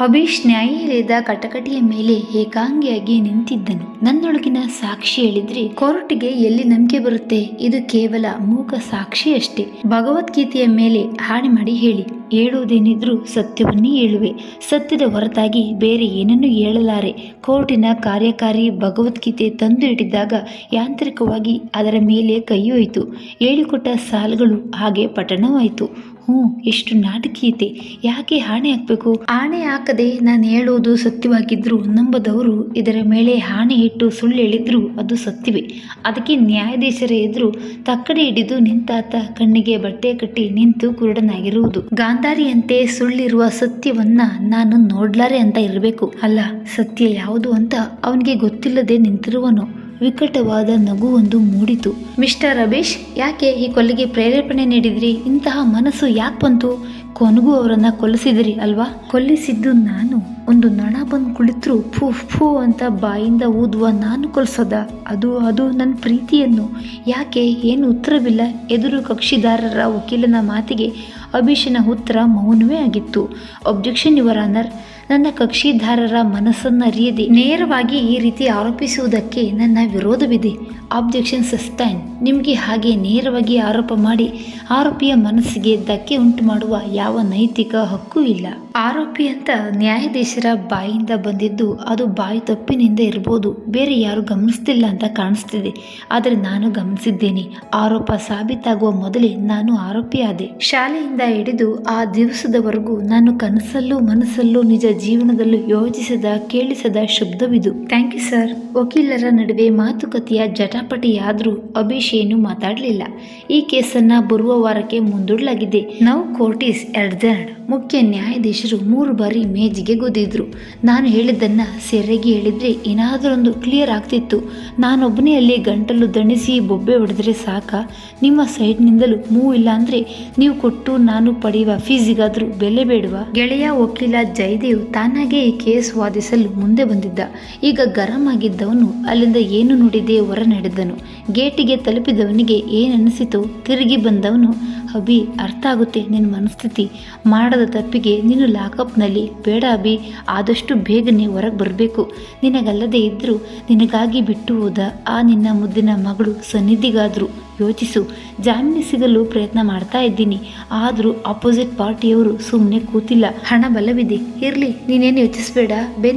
ಅಭೀಶ್ ನ್ಯಾಯಾಲಯದ ಕಟಕಟಿಯ ಮೇಲೆ ಏಕಾಂಗಿಯಾಗಿ ನಿಂತಿದ್ದನು. ನನ್ನೊಳಗಿನ ಸಾಕ್ಷಿ ಹೇಳಿದ್ರೆ ಕೋರ್ಟ್ಗೆ ಎಲ್ಲಿ ನಂಬಿಕೆ ಬರುತ್ತೆ? ಇದು ಕೇವಲ ಮೂಕ ಸಾಕ್ಷಿ ಅಷ್ಟೇ. ಭಗವದ್ಗೀತೆಯ ಮೇಲೆ ಹಾಡಿ ಮಾಡಿ ಹೇಳಿ. ಹೇಳುವುದೇನಿದ್ರೂ ಸತ್ಯವನ್ನೇ ಹೇಳುವೆ. ಸತ್ಯದ ಹೊರತಾಗಿ ಬೇರೆ ಏನನ್ನೂ ಹೇಳಲಾರೆ. ಕೋರ್ಟಿನ ಕಾರ್ಯಕಾರಿ ಭಗವದ್ಗೀತೆ ತಂದು ಇಟ್ಟಿದ್ದಾಗ ಯಾಂತ್ರಿಕವಾಗಿ ಅದರ ಮೇಲೆ ಕೈಯೋಯಿತು. ಹೇಳಿಕೊಟ್ಟ ಸಾಲುಗಳು ಹಾಗೆ ಪಠಣವಾಯಿತು ಹ್ಞೂ, ಎಷ್ಟು ನಾಟಕೀಯತೆ ಯಾಕೆ ಆಣೆ ಹಾಕಬೇಕು? ಆಣೆ ಹಾಕದೆ ನಾನು ಹೇಳುವುದು ಸತ್ಯವಾಗಿದ್ರು ನಂಬದವರು ಇದರ ಮೇಲೆ ಆಣೆ ಇಟ್ಟು ಸುಳ್ಳು ಹೇಳಿದ್ರು ಅದು ಸತ್ಯವೇ. ಅದಕ್ಕೆ ನ್ಯಾಯಾಧೀಶರ ಎದುರು ತಕ್ಕಡೆ ಹಿಡಿದು ನಿಂತಾತ ಕಣ್ಣಿಗೆ ಬಟ್ಟೆ ಕಟ್ಟಿ ನಿಂತು ಕುರುಡನಾಗಿರುವುದು. ಗಾಂಧಾರಿಯಂತೆ ಸುಳ್ಳಿರುವ ಸತ್ಯವನ್ನ ನಾನು ನೋಡ್ಲಾರೆ ಅಂತ ಇರಬೇಕು. ಅಲ್ಲ, ಸತ್ಯ ಯಾವುದು ಅಂತ ಅವನಿಗೆ ಗೊತ್ತಿಲ್ಲದೆ ನಿಂತಿರುವನು. ವಿಕಟವಾದ ನಗುವೊಂದು ಮೂಡಿತು. ಮಿಸ್ಟರ್ ರಮೇಶ್, ಯಾಕೆ ಈ ಕೊಲೆಗೆ ಪ್ರೇರೇಪಣೆ ನೀಡಿದ್ರಿ? ಇಂತಹ ಮನಸ್ಸು ಯಾಕೆ ಬಂತು? ಕೊನೆಗೂ ಅವರನ್ನ ಕೊಲ್ಲಿಸಿದ್ರಿ ಅಲ್ವಾ? ಕೊಲ್ಲಿಸಿದ್ದು ನಾನು. ಒಂದು ನಣ ಬಂದು ಕುಳಿತರು ಫೂ ಫೂ ಅಂತ ಬಾಯಿಂದ ಊದುವ ನಾನು ಕೊಲ್ಸೋದ. ಅದು ಅದು ನನ್ನ ಪ್ರೀತಿಯನ್ನು. ಯಾಕೆ? ಏನು ಉತ್ತರವಿಲ್ಲ. ಎದುರು ಕಕ್ಷಿದಾರರ ವಕೀಲನ ಮಾತಿಗೆ ಅಭಿಷನ ಉತ್ತರ ಮೌನವೇ ಆಗಿತ್ತು. ಅಬ್ಜೆಕ್ಷನ್ ಯುವರ್ ಆನರ್ ನನ್ನ ಕಕ್ಷಿದಾರರ ಮನಸ್ಸನ್ನರಿಯದೆ ನೇರವಾಗಿ ಈ ರೀತಿ ಆರೋಪಿಸುವುದಕ್ಕೆ ನನ್ನ ವಿರೋಧವಿದೆ. ಆಬ್ಜೆಕ್ಷನ್ ಸಸ್ಟೈನ್ ನಿಮಗೆ ಹಾಗೆ ನೇರವಾಗಿ ಆರೋಪ ಮಾಡಿ ಆರೋಪಿಯ ಮನಸ್ಸಿಗೆ ಧಕ್ಕೆ ಉಂಟು ಮಾಡುವ ಯಾವ ನೈತಿಕ ಹಕ್ಕು ಇಲ್ಲ. ಆರೋಪಿ ಅಂತ ನ್ಯಾಯಾಧೀಶರ ಬಾಯಿಂದ ಬಂದಿದ್ದು ಅದು ಬಾಯಿ ತಪ್ಪಿನಿಂದ ಇರಬಹುದು. ಬೇರೆ ಯಾರು ಗಮನಿಸ್ತಿಲ್ಲ ಅಂತ ಕಾಣಿಸ್ತಿದೆ. ಆದರೆ ನಾನು ಗಮನಿಸಿದ್ದೇನೆ. ಆರೋಪ ಸಾಬೀತಾಗುವ ಮೊದಲೇ ನಾನು ಆರೋಪಿಯಾದೆ. ಶಾಲೆಯಿಂದ ಹಿಡಿದು ಆ ದಿವಸದವರೆಗೂ ನಾನು ಕನಸಲ್ಲೂ ಮನಸ್ಸಲ್ಲೂ ನಿಜ ಜೀವನದಲ್ಲೂ ಯೋಚಿಸದ, ಕೇಳಿಸದ ಶಬ್ದವಿದು. Thank you sir. ವಕೀಲರ ನಡುವೆ ಮಾತುಕತೆಯ ಜಟಾಪಟಿಯಾದರೂ ಅಭಿಷ್ ಏನು ಮಾತಾಡಲಿಲ್ಲ. ಈ ಕೇಸನ್ನ ಬರುವ ವಾರಕ್ಕೆ ಮುಂದೂಡಲಾಗಿದೆ. ನೌ ಕೋರ್ಟ್ ಈಸ್ ಎಡ್ಜರ್ಡ್ ಮುಖ್ಯ ನ್ಯಾಯಾಧೀಶರು ಮೂರು ಬಾರಿ ಮೇಜಿಗೆ ಗುದ್ದಿದ್ರು ನಾನು ಹೇಳಿದ್ದನ್ನ ಸೆರೆಗೆ ಹೇಳಿದ್ರೆ ಏನಾದರೊಂದು ಕ್ಲಿಯರ್ ಆಗ್ತಿತ್ತು. ನಾನೊಬ್ಬನೇ ಅಲ್ಲಿ ಗಂಟಲು ದಣಿಸಿ ಬೊಬ್ಬೆ ಹೊಡೆದ್ರೆ ಸಾಕ? ನಿಮ್ಮ ಸೈಡ್ನಿಂದಲೂ ಮೂವ್ ಇಲ್ಲ ಅಂದರೆ ನೀವು ಕೊಟ್ಟು ನಾನು ಪಡೆಯುವ ಫೀಸಿಗಾದರೂ ಬೆಲೆ ಬೇಡವಾ? ಗೆಳೆಯ ವಕೀಲ ಜಯದೇವ್ ತಾನಾಗೆ ಈ ಕೇಸ್ ವಾದಿಸಲು ಮುಂದೆ ಬಂದಿದ್ದ. ಈಗ ಗರಂ ಆಗಿದ್ದವನು ಅಲ್ಲಿಂದ ಏನು ನೋಡಿದೆ ಹೊರ ನಡೆದನು ಗೇಟಿಗೆ ತಲುಪಿದವನಿಗೆ ಏನನ್ನಿಸಿತೋ ತಿರುಗಿ ಬಂದವನು, ಅಭಿ, ಅರ್ಥ ಆಗುತ್ತೆ ನಿನ್ನ ಮನಸ್ಥಿತಿ. ಮಾಡದ ತಪ್ಪಿಗೆ ನೀನು ಲಾಕಪ್ನಲ್ಲಿ ಬೇಡ ಅಭಿ, ಆದಷ್ಟು ಬೇಗನೆ ಹೊರಗೆ ಬರಬೇಕು. ನಿನಗಲ್ಲದೆ ಇದ್ದರೂ ನಿನಗಾಗಿ ಬಿಟ್ಟು ಹೋದ ಆ ನಿನ್ನ ಮುದ್ದಿನ ಮಗಳು ಸನ್ನಿಧಿಗಾದ್ರು. ಯೋಚಿಸು. ಜಾಮೀನು ಸಿಗಲು ಪ್ರಯತ್ನ ಮಾಡ್ತಾ ಇದ್ದೀನಿ. ಆದರೂ ಅಪೋಸಿಟ್ ಪಾರ್ಟಿಯವರು ಸುಮ್ಮನೆ ಕೂತಿಲ್ಲ. ಹಣ ಬಲವಿದೆ. ಇರಲಿ, ನೀನೇನು ಯೋಚಿಸಬೇಡ.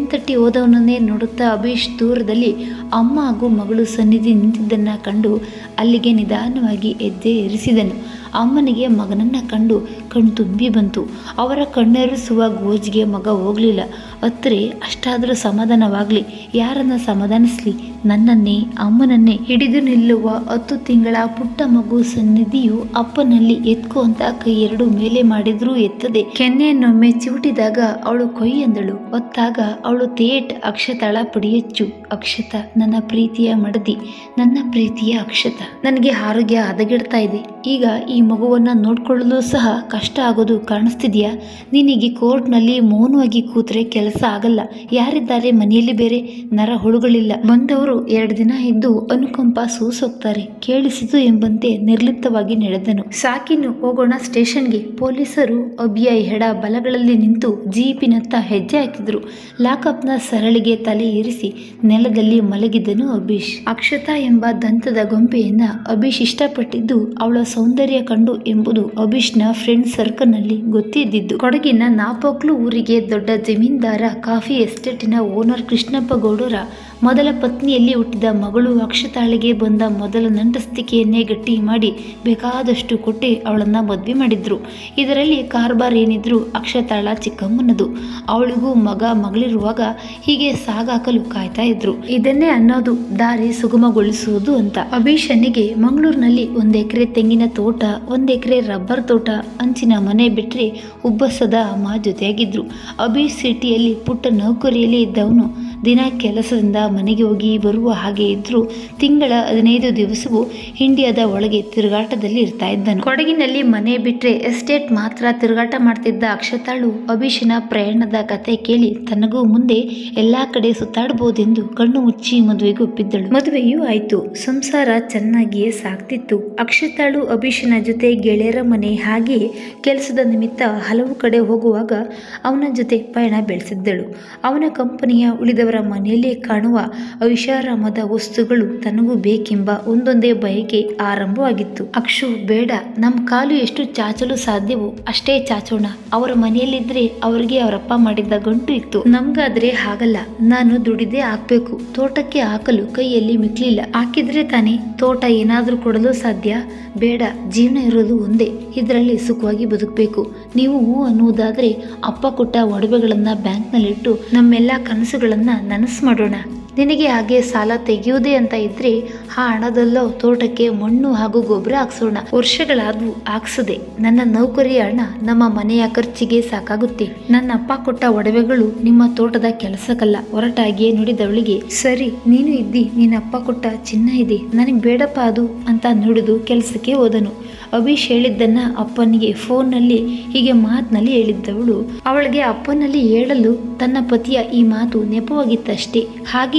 ತಟ್ಟಿ ಹೋದವನನ್ನೇ ನೋಡುತ್ತಾ ಅಭೀಶ್ ದೂರದಲ್ಲಿ ಅಮ್ಮ ಹಾಗೂ ಮಗಳು ಸನ್ನಿಧಿ ನಿಂತಿದ್ದನ್ನು ಕಂಡು ಅಲ್ಲಿಗೆ ನಿಧಾನವಾಗಿ ಹೆಜ್ಜೆ ಇರಿಸಿದನು. ಅಮ್ಮನಿಗೆ ಮಗನನ್ನ ಕಂಡು ಕಣ್ಣು ತುಂಬಿ ಬಂತು. ಅವರ ಕಣ್ಣೆರಿಸುವ ಗೋಜಿಗೆ ಮಗ ಹೋಗಲಿಲ್ಲ. ಅತ್ರೆ, ಅಷ್ಟಾದರೂ ಸಮಾಧಾನವಾಗಲಿ. ಯಾರನ್ನು ಸಮಾಧಾನಿಸಲಿ? ನನ್ನನ್ನೇ, ಅಮ್ಮನನ್ನೇ ಹಿಡಿದು ನಿಲ್ಲುವ ಹತ್ತು ತಿಂಗಳ ಪುಟ್ಟ ಮಗು ಸನ್ನಿಧಿಯು ಅಪ್ಪನಲ್ಲಿ ಎತ್ಕೋ ಅಂತ ಕೈ ಎರಡು ಮೇಲೆ ಮಾಡಿದ್ರೂ ಎತ್ತದೆ. ಕೆನ್ನೆಯನ್ನೊಮ್ಮೆ ಚಿವುಟಿದಾಗ ಅವಳು ಕೊಯ್ ಎಂದಳು ಹೊತ್ತಾಗ ಅವಳು ತೇಟ್ ಅಕ್ಷತಾಳ ಪಡಿಯಚ್ಚು. ಅಕ್ಷತ, ನನ್ನ ಪ್ರೀತಿಯ ಮಡದಿ. ನನ್ನ ಪ್ರೀತಿಯ ಅಕ್ಷತ. ನನಗೆ ಆರೋಗ್ಯ ಹದಗೆಡ್ತಾ ಇದೆ. ಈಗ ಈ ಮಗುವನ್ನ ನೋಡಿಕೊಳ್ಳಲು ಸಹ ಕಷ್ಟ ಆಗೋದು ಕಾಣಿಸ್ತಿದೆಯಾ? ನಿನಗೆ ಕೋರ್ಟ್ನಲ್ಲಿ ಮೌನವಾಗಿ ಕೂತ್ರೆ ಕೆಲಸ ಆಗಲ್ಲ. ಯಾರಿದ್ದಾರೆ ಮನೆಯಲ್ಲಿ ಬೇರೆ ನರ ಹುಳುಗಳಿಲ್ಲ. ಬಂದವರು ಎರಡು ದಿನ ಇದ್ದು ಅನುಕಂಪ ಸೂಸೋಗ್ತಾರೆ. ಕೇಳಿಸಿತು ಎಂಬಂತೆ ನಿರ್ಲಿಪ್ತವಾಗಿ ನಡೆದನು. ಸಾಕಿನ್ನು ಹೋಗೋಣ ಸ್ಟೇಷನ್ಗೆ. ಪೊಲೀಸರು ಅಭಿಯ ಎಡ ಬಲಗಳಲ್ಲಿ ನಿಂತು ಜೀಪಿನತ್ತ ಹೆಜ್ಜೆ ಹಾಕಿದ್ರು. ಲಾಕಪ್ನ ಸರಳಿಗೆ ತಲೆ ಇರಿಸಿ ನೆಲದಲ್ಲಿ ಮಲಗಿದ್ದನು ಅಭೀಶ್ ಅಕ್ಷತಾ ಎಂಬ ದಂತದ ಗೊಂಬೆಯನ್ನ ಅಭೀಶ್ ಇಷ್ಟಪಟ್ಟಿದ್ದು ಅವಳ ಸೌಂದರ್ಯ ಕಂಡು ಎಂಬುದು ಅಭಿಷ್ನ ಫ್ರೆಂಡ್ ಸರ್ಕಲ್ನಲ್ಲಿ ಗೊತ್ತಿದ್ದಿದ್ದು. ಕೊಡಗಿನ ನಾಪೋಕ್ಲು ಊರಿಗೆ ದೊಡ್ಡ ಜಮೀನ್ದಾರ ಕಾಫಿ ಎಸ್ಟೇಟಿನ ಓನರ್ ಕೃಷ್ಣಪ್ಪ ಗೌಡರ ಮೊದಲ ಪತ್ನಿಯಲ್ಲಿ ಹುಟ್ಟಿದ ಮಗಳು ಅಕ್ಷತಾಳಿಗೆ ಬಂದ ಮೊದಲ ನಂಟಸ್ತಿಕೆಯನ್ನೇ ಗಟ್ಟಿ ಮಾಡಿ ಬೇಕಾದಷ್ಟು ಕೊಟ್ಟು ಅವಳನ್ನು ಮದುವೆ ಮಾಡಿದ್ರು. ಇದರಲ್ಲಿ ಕಾರ್ಬಾರ್ ಏನಿದ್ರು ಅಕ್ಷತಾಳ ಚಿಕ್ಕಮ್ಮನದು. ಅವಳಿಗೂ ಮಗ ಮಗಳಿರುವಾಗ ಹೀಗೆ ಸಾಗಾಕಲು ಕಾಯ್ತಾ ಇದ್ರು. ಇದನ್ನೇ ಅನ್ನೋದು ದಾರಿ ಸುಗಮಗೊಳಿಸುವುದು ಅಂತ ಅಭೀಷನಿಗೆ ಮಂಗಳೂರಿನಲ್ಲಿ ಒಂದು ಎಕರೆ ತೆಂಗಿನ ತೋಟ ಒಂದ್ ಎಕರೆ ರಬ್ಬರ್ ತೋಟ ಅಂಚಿನ ಮನೆ ಬಿಟ್ಟರೆ ಉಬ್ಬಸದ ಅಮ್ಮ ಜೊತೆಯಾಗಿದ್ದರು ಅಬೀ ಸಿಟಿಯಲ್ಲಿ ಪುಟ್ಟ ನೌಕರಿಯಲ್ಲಿ ಇದ್ದವನು ದಿನ ಕೆಲಸದಿಂದ ಮನೆಗೆ ಹೋಗಿ ಬರುವ ಹಾಗೆ ಇದ್ರೂ ತಿಂಗಳ ಹದಿನೈದು ದಿವಸವೂ ಇಂಡಿಯಾದ ಒಳಗೆ ತಿರುಗಾಟದಲ್ಲಿ ಇರ್ತಾ ಇದ್ದನು. ಕೊಡಗಿನಲ್ಲಿ ಮನೆ ಬಿಟ್ಟರೆ ಎಸ್ಟೇಟ್ ಮಾತ್ರ ತಿರುಗಾಟ ಮಾಡ್ತಿದ್ದ ಅಕ್ಷತಾಳು ಅಭಿಷನ ಪ್ರಯಾಣದ ಕತೆ ಕೇಳಿ ತನಗೂ ಮುಂದೆ ಎಲ್ಲ ಕಡೆ ಸುತ್ತಾಡಬಹುದೆಂದು ಕಣ್ಣು ಮುಚ್ಚಿ ಮದುವೆಗೆ ಒಪ್ಪಿದ್ದಳು. ಮದುವೆಯೂ ಆಯಿತು. ಸಂಸಾರ ಚೆನ್ನಾಗಿಯೇ ಸಾಕ್ತಿತ್ತು ಅಕ್ಷತಾಳು ಅಭಿಷನ ಜೊತೆ ಗೆಳೆಯರ ಮನೆ ಹಾಗೆ ಕೆಲಸದ ನಿಮಿತ್ತ ಹಲವು ಕಡೆ ಹೋಗುವಾಗ ಅವನ ಜೊತೆ ಪಯಣ ಬೆಳೆಸಿದ್ದಳು. ಅವನ ಕಂಪನಿಯ ಉಳಿದವರ ಮನೆಯಲ್ಲೇ ಕಾಣುವ ಐಷಾರಾಮದ ವಸ್ತುಗಳು ತನಗೂ ಬೇಕೆಂಬ ಒಂದೊಂದೇ ಬಯಕೆ ಆರಂಭವಾಗಿತ್ತು. ಅಕ್ಷು, ಬೇಡ ನಮ್ಮ ಕಾಲು ಎಷ್ಟು ಚಾಚಲು ಸಾಧ್ಯವೋ ಅಷ್ಟೇ ಚಾಚೋಣ. ಅವರ ಮನೆಯಲ್ಲಿದ್ರೆ ಅವರಿಗೆ ಅವರಪ್ಪ ಮಾಡಿದ್ದ ಗಂಟು ಇತ್ತು. ನಮ್ಗಾದ್ರೆ ಹಾಗಲ್ಲ, ನಾನು ದುಡಿದೇ ಹಾಕ್ಬೇಕು. ತೋಟಕ್ಕೆ ಹಾಕಲು ಕೈಯಲ್ಲಿ ಮಿಕ್ಲಿಲ್ಲ. ಹಾಕಿದ್ರೆ ತಾನೇ ತೋಟ ಏನಾದ್ರೂ ಕೊಡಲು ಸಾಧ್ಯ? ಬೇಡ ಜೀವನ ಇರೋದು ಒಂದೇ. ಇದರಲ್ಲಿ ಸುಖವಾಗಿ ಬದುಕಬೇಕು. ನೀವು ಹೂ ಅನ್ನುವುದಾದ್ರೆ ಅಪ್ಪ ಕೊಟ್ಟ ಒಡವೆಗಳನ್ನ ಬ್ಯಾಂಕ್ನಲ್ಲಿಟ್ಟು ನಮ್ಮೆಲ್ಲ ಕನಸುಗಳನ್ನ ನನಸು ಮಾಡೋಣ. ನಿನಗೆ ಹಾಗೆ ಸಾಲ ತೆಗೆಯುವುದೇ ಅಂತ ಇದ್ರೆ ಆ ಹಣದಲ್ಲೋ ತೋಟಕ್ಕೆ ಮಣ್ಣು ಹಾಗೂ ಗೊಬ್ಬರ ಹಾಕ್ಸೋಣ. ವರ್ಷಗಳಾದ್ವು ಹಾಕ್ಸದೆ. ನನ್ನ ನೌಕರಿಯ ಹಣ ನಮ್ಮ ಮನೆಯ ಖರ್ಚಿಗೆ ಸಾಕಾಗುತ್ತೆ. ನನ್ನ ಅಪ್ಪ ಕೊಟ್ಟ ಒಡವೆಗಳು ನಿಮ್ಮ ತೋಟದ ಕೆಲಸಕ್ಕಲ್ಲ. ಹೊರಟಾಗಿಯೇ ನುಡಿದವಳಿಗೆ, ಸರಿ, ನೀನು ಇದ್ದಿ, ನಿನ್ನ ಅಪ್ಪ ಕೊಟ್ಟ ಚಿನ್ನ ಇದೆ. ನನಗೆ ಬೇಡಪ್ಪ ಅದು ಅಂತ ನುಡಿದು ಕೆಲಸಕ್ಕೆ ಹೋದನು. ಅಭಿಷ್ ಹೇಳಿದ್ದನ್ನ ಅಪ್ಪನಿಗೆ ಫೋನ್ನಲ್ಲಿ, ಹೀಗೆ ಮಾತಿನಲ್ಲಿ ಹೇಳಿದ್ದವಳು. ಅವಳಿಗೆ ಅಪ್ಪನಲ್ಲಿ ಹೇಳಲು ತನ್ನ ಪತಿಯ ಈ ಮಾತು ನೆಪವಾಗಿತ್ತಷ್ಟೇ.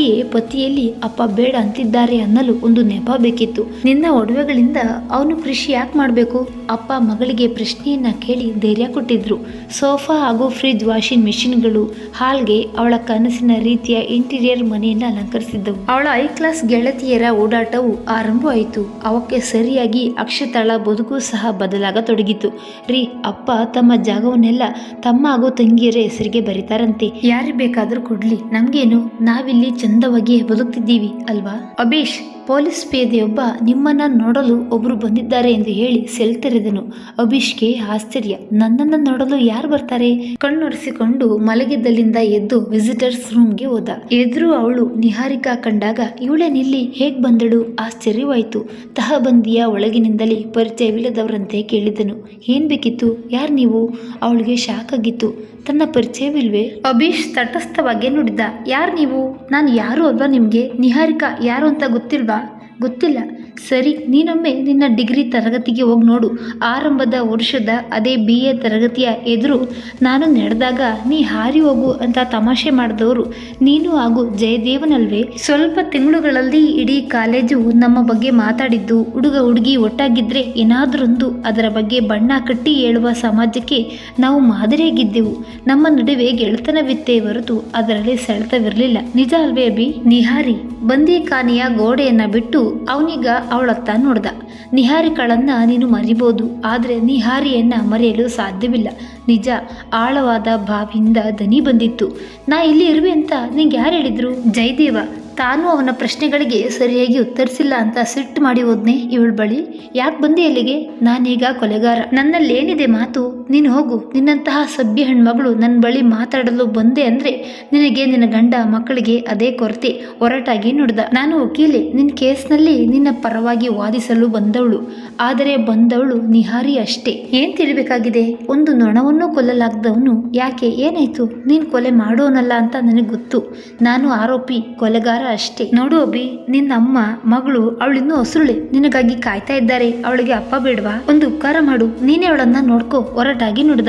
ಹಾಗೆಯೇ ಪತಿಯಲ್ಲಿ ಅಪ್ಪ ಬೇಡ ಅಂತಿದ್ದಾರೆ ಅನ್ನಲು ಒಂದು ನೆಪ ಬೇಕಿತ್ತು. ನಿನ್ನ ಒಡವೆಗಳಿಂದ ಅವನು ಕೃಷಿ ಯಾಕೆ ಮಾಡಬೇಕು? ಅಪ್ಪ ಮಗಳಿಗೆ ಪ್ರಶ್ನೆಯನ್ನ ಕೇಳಿ ಧೈರ್ಯ ಕೊಟ್ಟಿದ್ರು. ಸೋಫಾ ಹಾಗೂ ಫ್ರಿಜ್ ವಾಷಿಂಗ್ ಮೆಷಿನ್ಗಳು, ಹಾಲ್ಗೆ ಅವಳ ಕನಸಿನ ರೀತಿಯ ಇಂಟೀರಿಯರ್ ಮನೆಯನ್ನ ಅಲಂಕರಿಸಿದ್ದವು. ಅವಳ ಐ ಕ್ಲಾಸ್ ಗೆಳತಿಯರ ಓಡಾಟವು ಆರಂಭವಾಯಿತು. ಅವಕ್ಕೆ ಸರಿಯಾಗಿ ಅಕ್ಷತಾಳ ಬದುಕು ಸಹ ಬದಲಾಗತೊಡಗಿತು. ರೀ, ಅಪ್ಪ ತಮ್ಮ ಜಾಗವನ್ನೆಲ್ಲ ತಮ್ಮ ಹಾಗೂ ತಂಗಿಯರ ಹೆಸರಿಗೆ ಬರೀತಾರಂತೆ. ಯಾರಿಗೆ ಬೇಕಾದ್ರೂ ಕೊಡ್ಲಿ. ನಮಗೇನು? ನಾವಿಲ್ಲಿ ಚಂದವಾಗಿ ಬದುಕ್ತಿದ್ದೀವಿ ಅಲ್ವಾ? ಅಭೀಶ್! ಪೊಲೀಸ್ ಪೇದೆಯೊಬ್ಬ ನಿಮ್ಮನ್ನ ನೋಡಲು ಒಬ್ರು ಬಂದಿದ್ದಾರೆ ಎಂದು ಹೇಳಿ ಸೆಲ್ ತೆರೆದನು. ಅಭಿಷ್ಕೆ, ಆಶ್ಚರ್ಯ. ನನ್ನನ್ನ ನೋಡಲು ಯಾರು ಬರ್ತಾರೆ? ಕಣ್ಣೊರೆಸಿಕೊಂಡು ಮಲಗಿದ್ದಲ್ಲಿಂದ ಎದ್ದು ವಿಸಿಟರ್ಸ್ ರೂಮ್ಗೆ ಹೋದ. ಎದುರು ಅವಳು ನಿಹಾರಿಕಾ ಕಂಡಾಗ ಇವಳೇನಿಲ್ಲಿ ಹೇಗ್ ಬಂದಳು? ಆಶ್ಚರ್ಯವಾಯಿತು. ತಹಬಂದಿಯ ಒಳಗಿನಿಂದಲೇ ಪರಿಚಯವಿಲ್ಲದವರಂತೆ ಕೇಳಿದನು. ಏನ್ ಬೇಕಿತ್ತು? ಯಾರು ನೀವು? ಅವಳಿಗೆ ಶಾಕ್ ಆಗಿತ್ತು ತನ್ನ ಪರಿಚಯವಿಲ್ವೇ? ಅಭೀಶ್ ತಟಸ್ಥವಾಗಿ ನುಡಿದ. ಯಾರು ನೀವು? ನಾನು ಯಾರು ಅಲ್ವಾ ನಿಮಗೆ? ನಿಹಾರಿಕಾ ಯಾರು ಅಂತ ಗೊತ್ತಿಲ್ವಾ? ಗೊತ್ತಿಲ್ಲ. ಸರಿ, ನೀನೊಮ್ಮೆ ನಿನ್ನ ಡಿಗ್ರಿ ತರಗತಿಗೆ ಹೋಗಿ ನೋಡು. ಆರಂಭದ ವರ್ಷದ ಅದೇ ಬಿ ಎ ತರಗತಿಯ ಎದುರು ನಾನು ನಡೆದಾಗ ನೀ ಹಾರಿ ಹೋಗು ಅಂತ ತಮಾಷೆ ಮಾಡಿದವರು. ನೀನು ಹಾಗೂ ಜಯದೇವನಲ್ವೇ? ಸ್ವಲ್ಪ ತಿಂಗಳುಗಳಲ್ಲಿ ಇಡೀ ಕಾಲೇಜು ನಮ್ಮ ಬಗ್ಗೆ ಮಾತಾಡಿದ್ದು. ಹುಡುಗ ಹುಡುಗಿ ಒಟ್ಟಾಗಿದ್ರೆ ಏನಾದರೊಂದು. ಅದರ ಬಗ್ಗೆ ಬಣ್ಣ ಕಟ್ಟಿ ಹೇಳುವ ಸಮಾಜಕ್ಕೆ ನಾವು ಮಾದರಿಯಾಗಿದ್ದೆವು. ನಮ್ಮ ನಡುವೆ ಗೆಳೆತನವಿತ್ತೇ ಹೊರತು ಅದರಲ್ಲಿ ಸೆಳೆತವಿರಲಿಲ್ಲ. ನಿಜ ಅಲ್ವೇ ಅಭಿ? ನಿಹಾರಿ ಬಂದಿಖಾನೆಯ ಗೋಡೆಯನ್ನು ಬಿಟ್ಟು ಅವನೀಗ ಅವಳತ್ತ ನೋಡ್ದ. ನಿಹಾರಿಕಳನ್ನ ನೀನು ಮರಿಬೋದು, ಆದರೆ ನಿಹಾರಿಯನ್ನ ಮರೆಯಲು ಸಾಧ್ಯವಿಲ್ಲ. ನಿಜ, ಆಳವಾದ ಬಾವಿಯಿಂದ ದನಿ ಬಂದಿತ್ತು. ನಾ ಇಲ್ಲಿ ಇರುವೆ ಅಂತ ನಿಂಗೆ ಯಾರು ಹೇಳಿದ್ರು? ಜಯದೇವ ತಾನು ಅವನ ಪ್ರಶ್ನೆಗಳಿಗೆ ಸರಿಯಾಗಿ ಉತ್ತರಿಸಿಲ್ಲ ಅಂತ ಸಿಟ್ಟು ಮಾಡಿ ಹೋದ್ನೆ ಇವಳ ಬಳಿ. ಯಾಕೆ ಬಂದೆ ಅಲ್ಲಿಗೆ? ನಾನೀಗ ಕೊಲೆಗಾರ. ನನ್ನಲ್ಲೇನಿದೆ ಮಾತು? ನೀನು ಹೋಗು. ನಿನ್ನಂತಹ ಸಭ್ಯ ಹೆಣ್ಮಗಳು ನನ್ನ ಬಳಿ ಮಾತಾಡಲು ಬಂದೆ ಅಂದ್ರೆ ನಿನಗೆ ನಿನ್ನ ಗಂಡ ಮಕ್ಕಳಿಗೆ ಅದೇ ಕೊರತೆ. ಹೊರಟಾಗಿ ನುಡ್ದ. ನಾನು ವಕೀಲೆ. ನಿನ್ನ ಕೇಸ್ನಲ್ಲಿ ನಿನ್ನ ಪರವಾಗಿ ವಾದಿಸಲು ಬಂದವಳು. ಆದರೆ ಬಂದವಳು ನಿಹಾರಿ ಅಷ್ಟೇ. ಏನ್ ತಿಳಿಬೇಕಾಗಿದೆ? ಒಂದು ನೊಣವನ್ನು ಕೊಲ್ಲಲಾಗದವನು ಯಾಕೆ? ಏನಾಯ್ತು? ನೀನ್ ಕೊಲೆ ಮಾಡೋನಲ್ಲ ಅಂತ ನನಗೆ ಗೊತ್ತು. ನಾನು ಆರೋಪಿ, ಕೊಲೆಗಾರ ಅಷ್ಟೇ. ನೋಡು ಅಭಿ, ನಿನ್ನ ಅಮ್ಮ, ಮಗಳು ಅವಳಿನ್ನೂ ಹಸುಳೆ ನಿನಗಾಗಿ ಕಾಯ್ತಾ ಇದ್ದಾರೆ. ಅವಳಿಗೆ ಅಪ್ಪ ಬೇಡವಾ? ಒಂದು ಉಪಕಾರ ಮಾಡು. ನೀನೇ ಅವಳನ್ನ ನೋಡ್ಕೋ. ಹೊರಟಾಗಿ ನುಡ್ದ.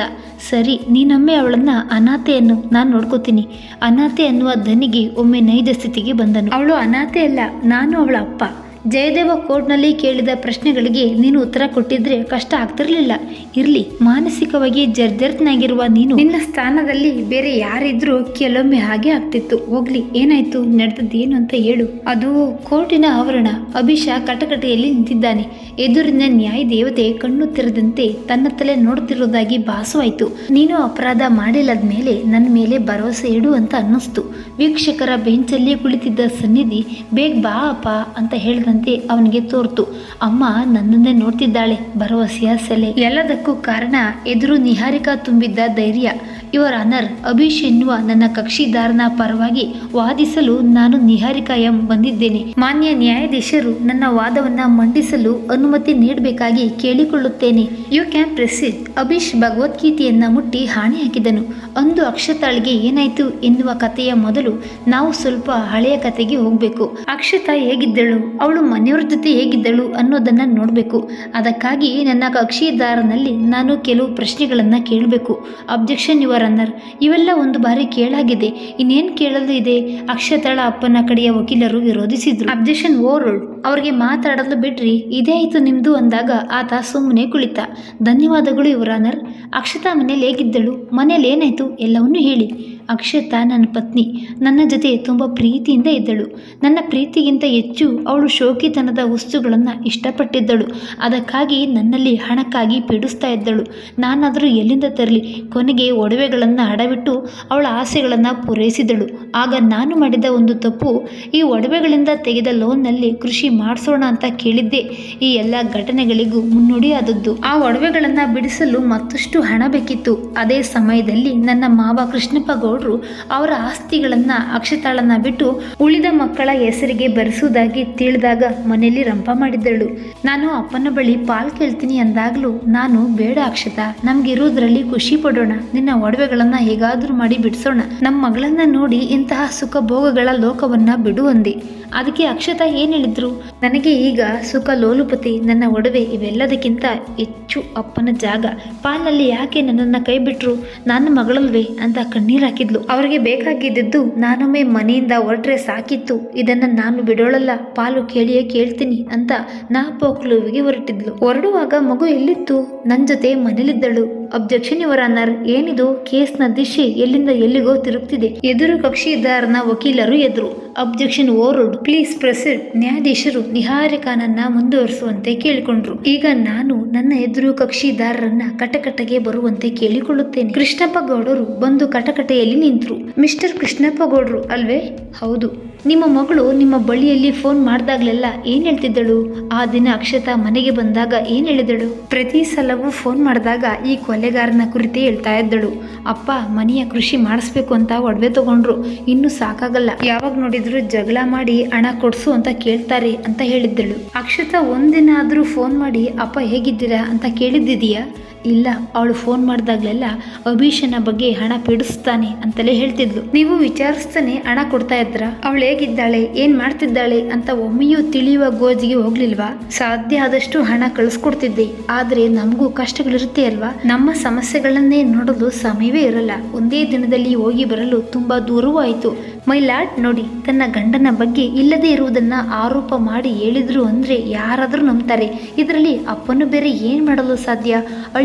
ಸರಿ, ನೀನೊಮ್ಮೆ ಅವಳನ್ನ ಅನಾಥೆಯನ್ನು ನಾನು ನೋಡ್ಕೋತೀನಿ. ಅನಾಥೆ ಅನ್ನುವ ಧನಿಗೆ ಒಮ್ಮೆ ನೈಜ ಸ್ಥಿತಿಗೆ ಬಂದನು. ಅವಳು ಅನಾಥೆ ಅಲ್ಲ, ನಾನು ಅವಳ ಅಪ್ಪ. ಜಯದೇವ ಕೋರ್ಟ್ನಲ್ಲಿ ಕೇಳಿದ ಪ್ರಶ್ನೆಗಳಿಗೆ ನೀನು ಉತ್ತರ ಕೊಟ್ಟಿದ್ರೆ ಕಷ್ಟ ಆಗ್ತಿರ್ಲಿಲ್ಲ. ಇರ್ಲಿ, ಮಾನಸಿಕವಾಗಿ ಜರ್ಜರ್ತನಾಗಿರುವ ನೀನು. ನಿನ್ನ ಸ್ಥಾನದಲ್ಲಿ ಬೇರೆ ಯಾರಿದ್ರೂ ಕೆಲವೊಮ್ಮೆ ಹಾಗೆ ಆಗ್ತಿತ್ತು. ಹೋಗ್ಲಿ, ಏನಾಯ್ತು, ನಡೆದದ್ದೇನು ಅಂತ ಹೇಳು. ಅದು ಕೋರ್ಟಿನ ಆವರಣ. ಅಭಿಷ ಕಟಕಟೆಯಲ್ಲಿ ನಿಂತಿದ್ದಾನೆ. ಎದುರಿನ ನ್ಯಾಯ ದೇವತೆ ಕಣ್ಣು ತೆರೆದಂತೆ ತನ್ನತ್ತಲೇ ನೋಡುತ್ತಿರುವುದಾಗಿ ಭಾಸವಾಯಿತು. ನೀನು ಅಪರಾಧ ಮಾಡಿಲ್ಲದ ಮೇಲೆ ನನ್ನ ಮೇಲೆ ಭರವಸೆ ಇಡು ಅಂತ ಅನ್ನಿಸ್ತು. ವೀಕ್ಷಕರ ಬೆಂಚಲ್ಲಿ ಕುಳಿತಿದ್ದ ಸನ್ನಿಧಿ, ಬೇಗ ಬಾ ಅಪ್ಪ ಅಂತ ಹೇಳಿದ ಬಂದಂತೆ ಅವನಿಗೆ ತೋರ್ತು. ಅಮ್ಮ ನನ್ನನ್ನೇ ನೋಡ್ತಿದ್ದಾಳೆ ಭರವಸೆಯ ಸೆಲೆ. ಎಲ್ಲದಕ್ಕೂ ಕಾರಣ ಎದುರು ನಿಹಾರಿಕಾ ತುಂಬಿದ್ದ ಧೈರ್ಯ. ಇವರ ಅನರ್ ಅಭೀಶ್ ಎನ್ನುವ ನನ್ನ ಕಕ್ಷಿದಾರನ ಪರವಾಗಿ ವಾದಿಸಲು ನಾನು ನಿಹಾರಿಕಾ ಎಂ ಬಂದಿದ್ದೇನೆ. ಮಾನ್ಯ ನ್ಯಾಯಾಧೀಶರು, ನನ್ನ ವಾದವನ್ನ ಮಂಡಿಸಲು ಅನುಮತಿ ನೀಡಬೇಕಾಗಿ ಕೇಳಿಕೊಳ್ಳುತ್ತೇನೆ. ಯು ಕ್ಯಾನ್ ಪ್ರೆಸಿಡ್ ಅಭಿಷ್ ಭಗವದ್ಗೀತೆಯನ್ನ ಮುಟ್ಟಿ ಹಾಣೆ ಹಾಕಿದನು. ಅಂದು ಅಕ್ಷತಾಳಿಗೆ ಏನಾಯ್ತು ಎನ್ನುವ ಕಥೆಯ ಮೊದಲು ನಾವು ಸ್ವಲ್ಪ ಹಳೆಯ ಕಥೆಗೆ ಹೋಗಬೇಕು. ಅಕ್ಷತಾ ಹೇಗಿದ್ದಳು? ಅವಳು ಮನೆಯವರ ಜೊತೆ ಹೇಗಿದ್ದಳು ಅನ್ನೋದನ್ನ ನೋಡಬೇಕು. ಅದಕ್ಕಾಗಿ ನನ್ನ ಕಕ್ಷಿದಾರನಲ್ಲಿ ನಾನು ಕೆಲವು ಪ್ರಶ್ನೆಗಳನ್ನ ಕೇಳಬೇಕು. ಅಬ್ಜೆಕ್ಷನ್ ಯುವರ್ ಅನ್ನರ್ ಇವೆಲ್ಲ ಒಂದು ಬಾರಿ ಕೇಳಾಗಿದೆ. ಇನ್ನೇನು ಕೇಳಲು ಇದೆ ಅಕ್ಷತಾಳ ಅಪ್ಪನ ಕಡೆಯ ವಕೀಲರು ವಿರೋಧಿಸಿದ್ರು. ಅಬ್ಜೆಕ್ಷನ್ ಓವರ್ ಅವ್ರಿಗೆ ಮಾತಾಡಲು ಬಿಡ್ರಿ, ಇದೇ ಆಯಿತು ನಿಮ್ಮದು ಅಂದಾಗ ಆತ ಸುಮ್ಮನೆ ಕುಳಿತ. ಧನ್ಯವಾದಗಳು ಯುವರಾನರ್. ಅಕ್ಷತಾ ಮನೇಲಿ ಹೇಗಿದ್ದಳು? ಮನೇಲಿ ಏನಾಯಿತು? ಎಲ್ಲವನ್ನೂ ಹೇಳಿ. ಅಕ್ಷತಾ ನನ್ನ ಪತ್ನಿ. ನನ್ನ ಜೊತೆ ತುಂಬ ಪ್ರೀತಿಯಿಂದ ಇದ್ದಳು. ನನ್ನ ಪ್ರೀತಿಗಿಂತ ಹೆಚ್ಚು ಅವಳು ಶೋಕಿತನದ ವಸ್ತುಗಳನ್ನು ಇಷ್ಟಪಟ್ಟಿದ್ದಳು. ಅದಕ್ಕಾಗಿ ನನ್ನಲ್ಲಿ ಹಣಕ್ಕಾಗಿ ಪೀಡಿಸ್ತಾ ಇದ್ದಳು. ನಾನಾದರೂ ಎಲ್ಲಿಂದ ತರಲಿ? ಕೊನೆಗೆ ಒಡವೆಗಳನ್ನು ಅಡವಿಟ್ಟು ಅವಳ ಆಸೆಗಳನ್ನು ಪೂರೈಸಿದಳು ಆಗ ನಾನು ಮಾಡಿದ ಒಂದು ತಪ್ಪು, ಈ ಒಡವೆಗಳಿಂದ ತೆಗೆದ ಲೋನ್ನಲ್ಲಿ ಕೃಷಿ ಮಾಡಿಸೋಣ ಅಂತ ಕೇಳಿದ್ದೆ. ಈ ಎಲ್ಲ ಘಟನೆಗಳಿಗೂ ಮುನ್ನುಡಿಯಾದದ್ದು. ಆ ಒಡವೆಗಳನ್ನು ಬಿಡಿಸಲು ಮತ್ತಷ್ಟು ಹಣ ಬೇಕಿತ್ತು. ಅದೇ ಸಮಯದಲ್ಲಿ ನನ್ನ ಮಾವ ಕೃಷ್ಣಪ್ಪ ಗೌಡ್ರು ಅವರ ಆಸ್ತಿಗಳನ್ನ ಅಕ್ಷತಾಳನ್ನ ಬಿಟ್ಟು ಉಳಿದ ಮಕ್ಕಳ ಹೆಸರಿಗೆ ಬರೆಸುವುದಾಗಿ ತಿಳಿದಾಗ ಮನೆಯಲ್ಲಿ ರಂಪ ಮಾಡಿದ್ದಳು. ನಾನು ಅಪ್ಪನ ಬಳಿ ಪಾಲ್ ಕೇಳ್ತೀನಿ ಅಂದಾಗಲೂ ನಾನು ಬೇಡ ಅಕ್ಷತಾ. ನಮ್ಗಿರೋದ್ರಲ್ಲಿ ಖುಷಿ ಪಡೋಣ. ನಿನ್ನ ಒಡವೆಗಳನ್ನ ಹೇಗಾದ್ರೂ ಮಾಡಿ ಬಿಡಿಸೋಣ. ನಮ್ಮ ಮಗಳನ್ನ ನೋಡಿ ಇಂತಹ ಸುಖ ಭೋಗಗಳ ಲೋಕವನ್ನ ಬಿಡು ಅಂದೆ. ಅದಕ್ಕೆ ಅಕ್ಷತಾ ಏನು ಹೇಳಿದ್ರು? ನನಗೆ ಈಗ ಸುಖ ಲೋಲುಪತಿ ನನ್ನ ಒಡವೆ ಇವೆಲ್ಲದಕ್ಕಿಂತ ಹೆಚ್ಚು ಅಪ್ಪನ ಜಾಗ. ಪಾಲ್ನಲ್ಲಿ ಯಾಕೆ ನನ್ನನ್ನು ಕೈ ಬಿಟ್ಟರು ನನ್ನ ಮಗಳಲ್ವೇ ಅಂತ ಕಣ್ಣೀರು ಹಾಕಿದ್ಲು. ಅವರಿಗೆ ಬೇಕಾಗಿದ್ದು ನಾನೊಮ್ಮೆ ಮನೆಯಿಂದ ಹೊರಟ್ರೆ ಸಾಕಿತ್ತು. ಇದನ್ನು ನಾನು ಬಿಡೋಳಲ್ಲ, ಪಾಲು ಕೇಳಿಯೇ ಕೇಳ್ತೀನಿ ಅಂತ ನಾ ಪೋಕ್ಲುವಿಗೆ ಹೊರಟಿದ್ಲು. ಹೊರಡುವಾಗ ಮಗು ಎಲ್ಲಿತ್ತು? ನನ್ನ ಜೊತೆ ಮನೇಲಿದ್ದಳು. ಅಬ್ಜೆಕ್ಷನ್ ಯುವರ್ ಅನ್ನರ್ ಏನಿದು? ಕೇಸ್ನ ದಿಶೆ ಎಲ್ಲಿಂದ ಎಲ್ಲಿಗೋ ತಿರುಗ್ತಿದೆ. ಎದುರು ಕಕ್ಷಿದಾರನ ವಕೀಲರು ಎದುರು. ಅಬ್ಜೆಕ್ಷನ್ ಓರುಡ್ ಪ್ಲೀಸ್ ಪ್ರೆಸಿಡ್, ನ್ಯಾಯಾಧೀಶರು ನಿಹಾರಿಕಾನನ್ನ ಮುಂದುವರಿಸುವಂತೆ ಕೇಳಿಕೊಂಡ್ರು. ಈಗ ನಾನು ನನ್ನ ಎದುರು ಕಕ್ಷಿದಾರರನ್ನ ಕಟಕಟಗೆ ಬರುವಂತೆ ಕೇಳಿಕೊಳ್ಳುತ್ತೇನೆ. ಕೃಷ್ಣಪ್ಪ ಗೌಡರು ಬಂದು ಕಟಕಟೆಯಲ್ಲಿ ನಿಂತರು. ಮಿಸ್ಟರ್ ಕೃಷ್ಣಪ್ಪ ಗೌಡರು ಅಲ್ವೇ? ಹೌದು. ನಿಮ್ಮ ಮಗಳು ನಿಮ್ಮ ಬಳಿಯಲ್ಲಿ ಫೋನ್ ಮಾಡಿದಾಗ್ಲೆಲ್ಲ ಏನ್ ಹೇಳ್ತಿದ್ದಳು? ಆ ದಿನ ಅಕ್ಷತಾ ಮನೆಗೆ ಬಂದಾಗ ಏನ್ ಹೇಳಿದಳು? ಪ್ರತಿ ಸಲವೂ ಫೋನ್ ಮಾಡಿದಾಗ ಈ ಕೊಲೆಗಾರನ ಕುರಿತೇ ಹೇಳ್ತಾ ಇದ್ದಳು. ಅಪ್ಪ, ಮನೆಯ ಕೃಷಿ ಮಾಡಿಸ್ಬೇಕು ಅಂತ ಒಡವೆ ತಗೊಂಡ್ರು. ಇನ್ನು ಸಾಕಾಗಲ್ಲ. ಯಾವಾಗ ನೋಡಿದ್ರು ಜಗಳ ಮಾಡಿ ಹಣ ಕೊಡ್ಸು ಅಂತ ಕೇಳ್ತಾರೆ ಅಂತ ಹೇಳಿದ್ದಳು. ಅಕ್ಷತಾ, ಒಂದಿನ ಆದ್ರೂ ಫೋನ್ ಮಾಡಿ, ಅಪ್ಪ, ಹೇಗಿದ್ದೀರಾ? ಅಂತ ಕೇಳಿದ್ದಿದೀಯಾ? ಇಲ್ಲ, ಅವಳು ಫೋನ್ ಮಾಡಿದಾಗ್ಲೆಲ್ಲ ಅಭೀಷನ ಬಗ್ಗೆ ಹಣ ಪೀಡಿಸ್ತಾನೆ ಅಂತಲೇ ಹೇಳ್ತಿದ್ಲು. ನೀವು ವಿಚಾರಿಸ್ತಾನೆ ಹಣ ಕೊಡ್ತಾ ಇದ್ರ ಅವಳು ಹೇಗಿದ್ದಾಳೆ? ಏನ್ ಮಾಡ್ತಿದ್ದಾಳೆ ಅಂತ ಒಮ್ಮೆಯೂ ತಿಳಿಯುವ ಗೋಜಿಗೆ ಹೋಗ್ಲಿಲ್ವಾ? ಸಾಧ್ಯ ಆದಷ್ಟು ಹಣ ಕಳಿಸ್ಕೊಡ್ತಿದ್ದೆ. ಆದ್ರೆ ನಮಗೂ ಕಷ್ಟಗಳಿರುತ್ತೆ ಅಲ್ವಾ? ನಮ್ಮ ಸಮಸ್ಯೆಗಳನ್ನೇ ನೋಡಲು ಸಮಯವೇ ಇರಲ್ಲ. ಒಂದೇ ದಿನದಲ್ಲಿ ಹೋಗಿ ಬರಲು ತುಂಬಾ ದೂರವೂ ಆಯ್ತು. ಮೈ ಲಾಡ್ ನೋಡಿ, ತನ್ನ ಗಂಡನ ಬಗ್ಗೆ ಇಲ್ಲದೆ ಇರುವುದನ್ನ ಆರೋಪ ಮಾಡಿ ಹೇಳಿದ್ರು ಅಂದ್ರೆ ಯಾರಾದರೂ ನಂಬ್ತಾರೆ. ಇದರಲ್ಲಿ ಅಪ್ಪನು ಬೇರೆ ಏನ್ ಮಾಡಲು ಸಾಧ್ಯ?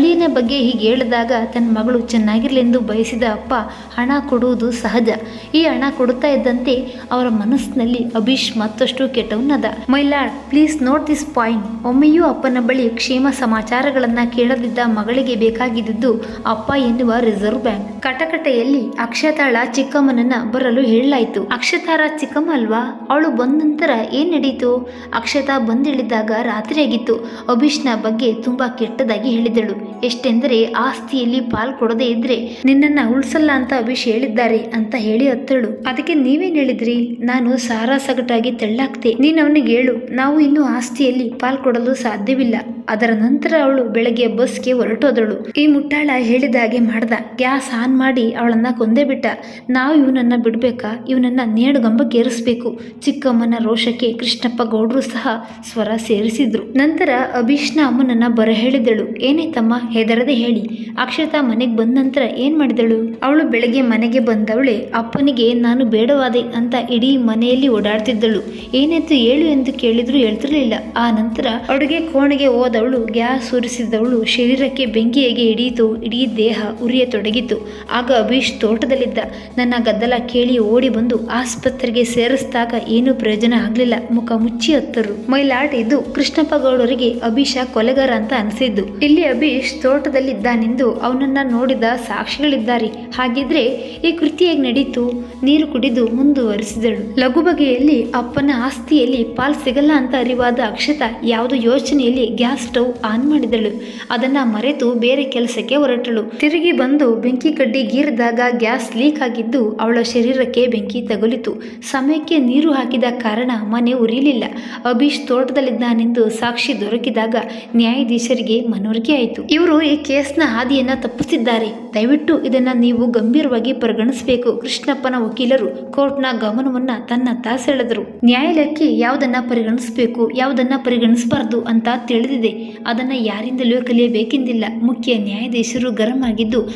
ಅಳಿಯನ ಬಗ್ಗೆ ಹೀಗೆ ಹೇಳಿದಾಗ ತನ್ನ ಮಗಳು ಚೆನ್ನಾಗಿರ್ಲೆಂದು ಬಯಸಿದ ಅಪ್ಪ ಹಣ ಕೊಡುವುದು ಸಹಜ. ಈ ಹಣ ಕೊಡುತ್ತಾ ಇದ್ದಂತೆ ಅವರ ಮನಸ್ಸಿನಲ್ಲಿ ಅಭೀಶ್ ಮತ್ತಷ್ಟು ಕೆಟ್ಟವನದ. My lord please note this point. ಒಮ್ಮೆಯೂ ಅಪ್ಪನ ಬಳಿ ಕ್ಷೇಮ ಸಮಾಚಾರಗಳನ್ನ ಕೇಳದಿದ್ದ ಮಗಳಿಗೆ ಬೇಕಾಗಿದ್ದು ಅಪ್ಪ ಎನ್ನುವ ರಿಸರ್ವ್ ಬ್ಯಾಂಕ್. ಕಟಕಟೆಯಲ್ಲಿ ಅಕ್ಷತಾಳ ಚಿಕ್ಕಮ್ಮನನ್ನ ಬರಲು ಹೇಳಲಾಯ್ತು. ಅಕ್ಷತಾರ ಚಿಕ್ಕಮ್ಮ ಅಲ್ವಾ? ಅವಳು ಬಂದ ನಂತರ ಏನ್ ನಡೀತು? ಅಕ್ಷತಾ ಬಂದಿಳಿದಾಗ ರಾತ್ರಿಯಾಗಿತ್ತು. ಅಭಿಷ್ನ ಬಗ್ಗೆ ತುಂಬಾ ಕೆಟ್ಟದಾಗಿ ಹೇಳಿದಳು. ಎಷ್ಟೆಂದರೆ ಆಸ್ತಿಯಲ್ಲಿ ಪಾಲ್ ಕೊಡದೇ ಇದ್ರೆ ನಿನ್ನನ್ನ ಉಳಿಸಲ್ಲ ಅಂತ ಅಭಿಷ್ ಹೇಳಿದ್ದಾರೆ ಅಂತ ಹೇಳಿ ಹತ್ತಳು ಅದಕ್ಕೆ ನೀವೇನ್ ಹೇಳಿದ್ರಿ? ನಾನು ಸಾರಾ ಸಗಟಾಗಿ ತೆಳ್ಳಾಗ್ತೆ. ನೀನು ಅವನಿಗೆ ಹೇಳು. ನಾವು ಇನ್ನು ಆಸ್ತಿಯಲ್ಲಿ ಪಾಲ್ ಕೊಡಲು ಸಾಧ್ಯವಿಲ್ಲ. ಅದರ ನಂತರ ಅವಳು ಬೆಳಗ್ಗೆ ಬಸ್ಗೆ ಹೊರಟೋದಳು. ಈ ಮುಟ್ಟಾಳ ಹೇಳಿದ ಹಾಗೆ ಮಾಡ್ದ. ಗ್ಯಾಸ್ ಆನ್ ಮಾಡಿ ಅವಳನ್ನ ಕೊಂದೇ ಬಿಟ್ಟ. ನಾವು ಇವನನ್ನ ಬಿಡ್ಬೇಕಾ? ಇವನನ್ನ ನೇಡುಗಂಬಕ್ಕೆ ಏರಿಸ್ಬೇಕು. ಚಿಕ್ಕಮ್ಮನ ರೋಷಕ್ಕೆ ಕೃಷ್ಣಪ್ಪ ಗೌಡ್ರು ಸಹ ಸ್ವರ ಸೇರಿಸಿದ್ರು. ನಂತರ ಅಭಿಷ್ಣ ಅಮ್ಮನನ್ನ ಬರ ಹೇಳಿದಳು. ತಮ್ಮ, ಹೆದರದೆ ಹೇಳಿ. ಅಕ್ಷತಾ ಮನೆಗೆ ಬಂದ ನಂತರ ಏನು ಮಾಡಿದಳು? ಅವಳು ಬೆಳಗ್ಗೆ ಮನೆಗೆ ಬಂದವಳೆ. ಅಪ್ಪನಿಗೆ, ನಾನು ಬೇಡವಾದೆ ಅಂತ ಇಡೀ ಮನೆಯಲ್ಲಿ ಓಡಾಡ್ತಿದ್ದಳು. ಏನಾಯ್ತು ಹೇಳು ಎಂದು ಕೇಳಿದ್ರು ಹೇಳ್ತಿರ್ಲಿಲ್ಲ. ಆ ನಂತರ ಅಡುಗೆ ಕೋಣೆಗೆ ಹೋದವಳು, ಗ್ಯಾಸ್ ಉರಿಸಿದವಳು, ಶರೀರಕ್ಕೆ ಬೆಂಕಿಯಾಗಿ ಹಿಡಿಯಿತು. ಇಡೀ ದೇಹ ಉರಿಯತೊಡಗಿತು ಆಗ ಅಭೀಶ್ ತೋಟದಲ್ಲಿದ್ದ ನನ್ನ ಗದ್ದಲ ಕೇಳಿ ಓಡಿ ಬಂದು ಆಸ್ಪತ್ರೆಗೆ ಸೇರಿಸಿದಾಗ ಏನೂ ಪ್ರಯೋಜನ ಆಗಲಿಲ್ಲ. ಮುಖ ಮುಚ್ಚಿ ಹತ್ತರು. ಮೈಲಾಟ್ ಇದು ಕೃಷ್ಣಪ್ಪ ಗೌಡರಿಗೆ ಅಭೀಶ ಕೊಲೆಗಾರ ಅಂತ ಅನಿಸಿದ್ದು. ಇಲ್ಲಿ ಅಭೀಶ್ ತೋಟದಲ್ಲಿದ್ದಾನೆಂದು ಅವನನ್ನ ನೋಡಿದ ಸಾಕ್ಷಿಗಳಿದ್ದಾರೆ. ಹಾಗಿದ್ರೆ ಈ ಕೃತಿಯಾಗಿ ಹೇಗೆ ನಡೀತು. ನೀರು ಕುಡಿದು ಮುಂದುವರಿಸಿದಳು. ಲಘು ಬಗೆಯಲ್ಲಿ ಅಪ್ಪನ ಆಸ್ತಿಯಲ್ಲಿ ಪಾಲ್ ಸಿಗಲ್ಲ ಅಂತ ಅರಿವಾದ ಅಕ್ಷತಾ ಯಾವುದು ಯೋಚನೆಯಲ್ಲಿ ಗ್ಯಾಸ್ ಸ್ಟವ್ ಆನ್ ಮಾಡಿದಳು. ಅದನ್ನ ಮರೆತು ಬೇರೆ ಕೆಲಸಕ್ಕೆ ಹೊರಟಳು. ತಿರುಗಿ ಬಂದು ಬೆಂಕಿ ಗೀರಿದಾಗ ಗ್ಯಾಸ್ ಲೀಕ್ ಆಗಿದ್ದು ಅವಳ ಶರೀರಕ್ಕೆ ಬೆಂಕಿ ತಗುಲಿತು. ಸಮಯಕ್ಕೆ ನೀರು ಹಾಕಿದ ಕಾರಣ ಮನೆ ಉರಿಲಿಲ್ಲ. ಅಭೀಶ್ ತೋಟದಲ್ಲಿದ್ದಾನೆಂದು ಸಾಕ್ಷಿ ದೊರಕಿದಾಗ ನ್ಯಾಯಾಧೀಶರಿಗೆ ಮನವರಿಕೆ ಆಯಿತು. ಇವರು ಈ ಕೇಸ್ನ ಹಾದಿಯನ್ನ ತಪ್ಪಿಸಿದ್ದಾರೆ. ದಯವಿಟ್ಟು ಇದನ್ನ ನೀವು ಗಂಭೀರವಾಗಿ ಪರಿಗಣಿಸಬೇಕು. ಕೃಷ್ಣಪ್ಪನ ವಕೀಲರು ಕೋರ್ಟ್ನ ಗಮನವನ್ನ ತನ್ನ ತಾಸೆಳೆದರು ನ್ಯಾಯಾಲಯಕ್ಕೆ ಯಾವುದನ್ನ ಪರಿಗಣಿಸಬೇಕು, ಯಾವುದನ್ನ ಪರಿಗಣಿಸಬಾರದು ಅಂತ ತಿಳಿದಿದೆ. ಅದನ್ನ ಯಾರಿಂದಲೂ ಕಲಿಯಬೇಕೆಂದಿಲ್ಲ. ಮುಖ್ಯ ನ್ಯಾಯಾಧೀಶರು ಗರಂ ಆಗಿದ್ದು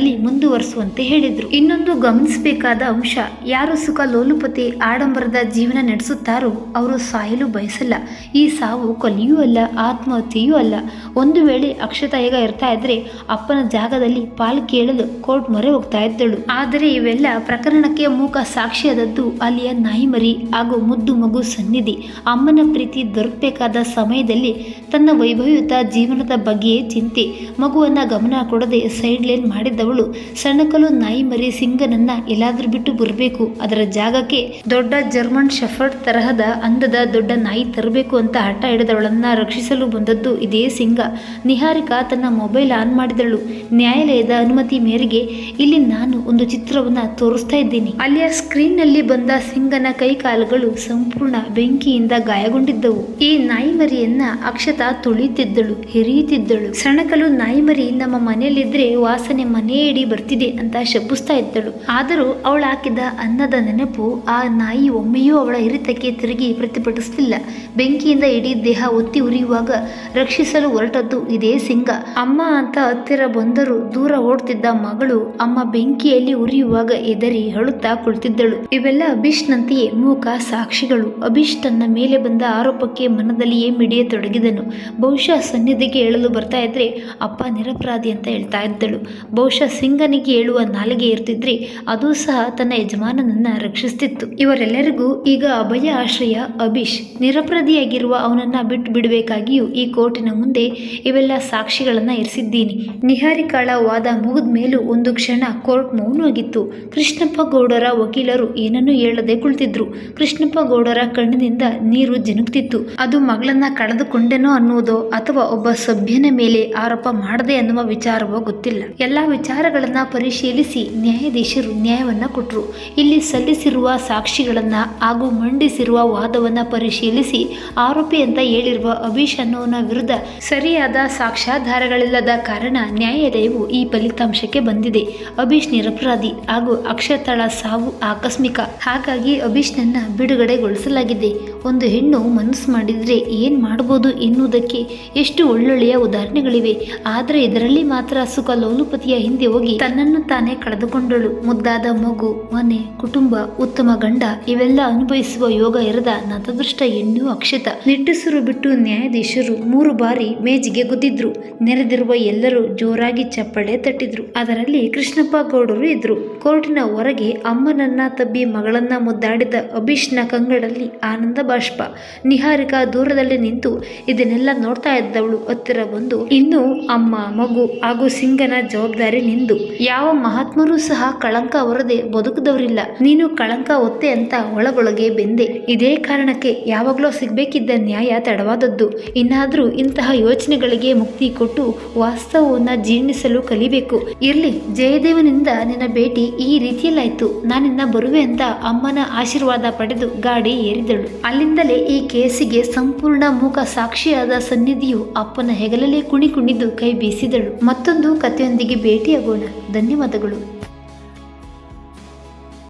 ನಿಹಾರಿಕಳಲ್ಲಿ ಮುಂದುವರಿಸುವಂತೆ ಹೇಳಿದ್ರು. ಇನ್ನೊಂದು ಗಮನಿಸಬೇಕಾದ ಅಂಶ, ಯಾರು ಸುಖ ಲೋಲುಪತಿ ಆಡಂಬರದ ಜೀವನ ನಡೆಸುತ್ತಾರೋ ಅವರು ಸಾಯಲು ಬಯಸಲ್ಲ. ಈ ಸಾವು ಕೊಲೆಯೂ ಅಲ್ಲ, ಆತ್ಮಹತ್ಯೆಯೂ ಅಲ್ಲ. ಒಂದು ವೇಳೆ ಅಕ್ಷತಾ ಈಗ ಇರ್ತಾ ಇದ್ರೆ ಅಪ್ಪನ ಜಾಗದಲ್ಲಿ ಪಾಲ್ ಕೇಳಲು ಕೋರ್ಟ್ ಮೊರೆ ಹೋಗ್ತಾ ಇದ್ದಳು. ಆದರೆ ಇವೆಲ್ಲ ಪ್ರಕರಣಕ್ಕೆ ಮೂಕ ಸಾಕ್ಷಿಯಾದದ್ದು ಅಲ್ಲಿಯ ನಾಯಿಮರಿ ಹಾಗೂ ಮುದ್ದು ಮಗು ಸನ್ನಿಧಿ. ಅಮ್ಮನ ಪ್ರೀತಿ ದೊರಕಬೇಕಾದ ಸಮಯದಲ್ಲಿ ತನ್ನ ವೈಭವಯುತ ಜೀವನದ ಬಗ್ಗೆಯೇ ಚಿಂತೆ. ಮಗುವನ್ನ ಗಮನ ಕೊಡದೆ ಸೈಡ್ ಲೈನ್ ಮಾಡಿದ್ದವಳು ಸಣ್ಣಕಲು ನಾಯಿ ಮರಿ ಸಿಂಗನನ್ನ ಎಲ್ಲಾದ್ರೂ ಬಿಟ್ಟು ಬರಬೇಕು. ಅದರ ಜಾಗಕ್ಕೆ ದೊಡ್ಡ ಜರ್ಮನ್ ಶೆಫರ್ಡ್ ತರಹದ ಅಂದದ ದೊಡ್ಡ ನಾಯಿ ತರಬೇಕು ಅಂತ ಹಠ ಹಿಡಿದವಳನ್ನ ರಕ್ಷಿಸಲು ಬಂದದ್ದು ಇದೇ ಸಿಂಗ. ನಿಹಾರಿಕಾ ತನ್ನ ಮೊಬೈಲ್ ಆನ್ ಮಾಡಿದಳು. ನ್ಯಾಯಾಲಯದ ಅನುಮತಿ ಮೇರೆಗೆ ಇಲ್ಲಿ ನಾನು ಒಂದು ಚಿತ್ರವನ್ನ ತೋರಿಸ್ತಾ ಇದ್ದೀನಿ. ಅಲ್ಲಿಯ ಸ್ಕ್ರೀನ್ನಲ್ಲಿ ಬಂದ ಸಿಂಗನ ಕೈ ಕಾಲುಗಳು ಸಂಪೂರ್ಣ ಬೆಂಕಿಯಿಂದ ಗಾಯಗೊಂಡಿದ್ದವು. ಈ ನಾಯಿ ಮರಿಯನ್ನ ಅಕ್ಷತಾ ತುಳಿತಿದ್ದಳು, ಹಿರಿಯುತ್ತಿದ್ದಳು. ಸಣಕಲು ನಾಯಿ ಮರಿ ನಮ್ಮ ಮನೆಯಲ್ಲಿದ್ರೆ ವಾಸನೆ ಮನೆ ಇಡೀ ಬರ್ತಿದೆ ಅಂತ ಶಪಿಸ್ತಾ ಇದ್ದಳು. ಆದರೂ ಅವಳು ಹಾಕಿದ ಅನ್ನದ ನೆನಪು ಆ ನಾಯಿ ಒಮ್ಮೆಯೂ ಅವಳ ಹಿರಿತಕ್ಕೆ ತಿರುಗಿ ಪ್ರತಿಭಟಿಸಲಿಲ್ಲ. ಬೆಂಕಿಯಿಂದ ಇಡೀ ದೇಹ ಒತ್ತಿ ಉರಿಯುವಾಗ ರಕ್ಷಿಸಲು ಹೊರಟದ್ದು ಇದೇ ಸಿಂಗ. ಅಮ್ಮ ಅಂತ ಹತ್ತಿರ ಬಂದರೂ ದೂರ ಓಡ್ತಿದ್ದ ಮಗಳು ಅಮ್ಮ ಬೆಂಕಿಯಲ್ಲಿ ಉರಿಯುವಾಗ ಎದರಿ ಅಳುತ್ತಾ ಕುಳಿತಿದ್ದಳು. ಇವೆಲ್ಲ ಅಭೀಷ್ನಂತೆಯೇ ಮೂಕ ಸಾಕ್ಷಿಗಳು. ಅಭಿಷ್ ತನ್ನ ಮೇಲೆ ಬಂದ ಆರೋಪಕ್ಕೆ ಮನದಲ್ಲಿಯೇ ಮಿಡಿಯತೊಡಗಿದನು ಬಹುಶಃ ಸನ್ನಿಧಿಗೆ ಹೇಳಲು ಬರ್ತಾ ಇದ್ರೆ ಅಪ್ಪ ನಿರಪರಾಧಿ ಅಂತ ಹೇಳ್ತಾ ಇದ್ದಳು. ಬಹುಶಃ ಸಿಂಗನಿಗೆ ಹೇಳುವ ನಾಲಿಗೆ ಇರ್ತಿದ್ರೆ, ಅದು ಸಹ ತನ್ನ ಯಜಮಾನನನ್ನ ರಕ್ಷಿಸ್ತಿತ್ತು. ಇವರೆಲ್ಲರಿಗೂ ಈಗ ಅಭಯ ಆಶ್ರಯ ಅಭೀಶ್. ನಿರಪರಾಧಿಯಾಗಿರುವ ಅವನನ್ನ ಬಿಟ್ಟು ಬಿಡಬೇಕಾಗಿಯೂ ಈ ಕೋರ್ಟಿನ ಮುಂದೆ ಇವೆಲ್ಲ ಸಾಕ್ಷಿಗಳನ್ನ ಇರಿಸಿದ್ದೀನಿ. ನಿಹಾರಿಕಾಳ ವಾದ ಮುಗಿದ ಮೇಲೂ ಒಂದು ಕ್ಷಣ ಕೋರ್ಟ್ ಮೌನವಾಗಿತ್ತು. ಕೃಷ್ಣಪ್ಪ ಗೌಡರ ವಕೀಲರು ಏನನ್ನೂ ಹೇಳದೆ ಕುಳಿತಿದ್ರು. ಕೃಷ್ಣಪ್ಪ ಗೌಡರ ಕಣ್ಣಿನಿಂದ ನೀರು ಜಿನುಕ್ತಿತ್ತು ಅದು ಮಗಳನ್ನ ಕಳೆದುಕೊಂಡೆನೋ ಅನ್ನುವುದೋ ಅಥವಾ ಒಬ್ಬ ಸಭ್ಯನ ಮೇಲೆ ಆರೋಪ ಮಾಡದೆ ಅನ್ನುವ ವಿಚಾರವೋ ಗೊತ್ತಿಲ್ಲ. ಎಲ್ಲಾ ವಿಚಾರಗಳನ್ನ ಪರಿಶೀಲಿಸಿ ನ್ಯಾಯಾಧೀಶರು ನ್ಯಾಯವನ್ನು ಕೊಟ್ಟರು ಇಲ್ಲಿ ಸಲ್ಲಿಸಿರುವ ಸಾಕ್ಷಿಗಳನ್ನು ಹಾಗೂ ಮಂಡಿಸಿರುವ ವಾದವನ್ನು ಪರಿಶೀಲಿಸಿ ಆರೋಪಿ ಅಂತ ಹೇಳಿರುವ ಅಭೀಶ್ ಅನ್ನೋನ ವಿರುದ್ಧ ಸರಿಯಾದ ಸಾಕ್ಷ್ಯಾಧಾರಗಳಿಲ್ಲದ ಕಾರಣ ನ್ಯಾಯಾಲಯವು ಈ ಫಲಿತಾಂಶಕ್ಕೆ ಬಂದಿದೆ. ಅಭೀಶ್ ನಿರಪರಾಧಿ ಹಾಗೂ ಅಕ್ಷತಳ ಸಾವು ಆಕಸ್ಮಿಕ. ಹಾಗಾಗಿ ಅಭೀಶ್ನನ್ನ ಬಿಡುಗಡೆಗೊಳಿಸಲಾಗಿದೆ. ಒಂದು ಹೆಣ್ಣು ಮನಸ್ಸು ಮಾಡಿದರೆ ಏನು ಮಾಡಬಹುದು ಎನ್ನುವುದಕ್ಕೆ ಎಷ್ಟು ಒಳ್ಳೊಳ್ಳೆಯ ಉದಾಹರಣೆಗಳಿವೆ. ಆದರೆ ಇದರಲ್ಲಿ ಮಾತ್ರ ಸುಖ ಲೋಲುಪತಿಯ ಹಿಂದೆ ಹೋಗಿ ತನ್ನನ್ನು ತಾನೇ ಕಳೆದುಕೊಂಡಳು. ಮುದ್ದಾದ ಮಗು, ಮನೆ, ಕುಟುಂಬ, ಉತ್ತಮ ಗಂಡ, ಇವೆಲ್ಲ ಅನುಭವಿಸುವ ಯೋಗ ಇರದ ನತದೃಷ್ಟ ಹೆಣ್ಣು ಅಕ್ಷತ. ನಿಟ್ಟುಸಿರು ಬಿಟ್ಟು ನ್ಯಾಯಾಧೀಶರು ಮೂರು ಬಾರಿ ಮೇಜಿಗೆ ಗುದ್ದಿದ್ರು. ನೆರೆದಿರುವ ಎಲ್ಲರೂ ಜೋರಾಗಿ ಚಪ್ಪಳೆ ತಟ್ಟಿದ್ರು. ಅದರಲ್ಲಿ ಕೃಷ್ಣಪ್ಪ ಗೌಡರು ಇದ್ರು. ಕೋರ್ಟಿನ ಹೊರಗೆ ಅಮ್ಮನನ್ನ ತಬ್ಬಿ ಮಗಳನ್ನ ಮುದ್ದಾಡಿದ ಅಭೀಷ್ನ ಕಂಗಳಲ್ಲಿ ಆನಂದ ಬಾಷ್ಪ. ನಿಹಾರಿಕಾ ದೂರದಲ್ಲಿ ನಿಂತು ಇದನ್ನೆಲ್ಲ ನೋಡ್ತಾ ಇದ್ದವಳು ಹತ್ತಿರ ಬಂದು, ಇನ್ನು ಅಮ್ಮ, ಮಗು ಹಾಗೂ ಸಿಂಗನ ಜವಾಬ್ದಾರಿ ನಿಂದು. ಯಾವ ಮಹಾತ್ಮರೂ ಸಹ ಕಳಂಕ ಹೊರದೆ ಬದುಕದವರಿಲ್ಲ. ನೀನು ಕಳಂಕ ಒತ್ತೆ ಅಂತ ಒಳಗೊಳಗೆ ಬೆಂದೆ. ಇದೇ ಕಾರಣಕ್ಕೆ ಯಾವಾಗಲೂ ಸಿಗ್ಬೇಕಿದ್ದ ನ್ಯಾಯ ತಡವಾದದ್ದು. ಇನ್ನಾದ್ರೂ ಇಂತಹ ಯೋಚನೆಗಳಿಗೆ ಮುಕ್ತಿ ಕೊಟ್ಟು ವಾಸ್ತವವನ್ನ ಜೀರ್ಣಿಸಲು ಕಲಿಬೇಕು. ಇರ್ಲಿ, ಜಯದೇವನಿಂದ ನಿನ್ನ ಭೇಟಿ ಈ ರೀತಿಯಲ್ಲಾಯ್ತು. ನಾನಿನ್ನ ಬರುವೆ ಅಂತ ಅಮ್ಮನ ಆಶೀರ್ವಾದ ಪಡೆದು ಗಾಡಿ ಏರಿದಳು. ಅಲ್ಲಿಂದಲೇ ಈ ಕೇಸಿಗೆ ಸಂಪೂರ್ಣ ಮೂಕ ಸಾಕ್ಷಿಯಾದ ಸನ್ನಿಧಿಯು ಅಪ್ಪನ ಹೆಗಲಲ್ಲೇ ಕುಣಿ ಕುಣಿದು ಕೈ ಬೀಸಿದಳು. ಮತ್ತೊಂದು ಕಥೆಯೊಂದಿಗೆ ಭೇಟಿಯಾಗೋಣ ಧನ್ಯವಾದಗಳು.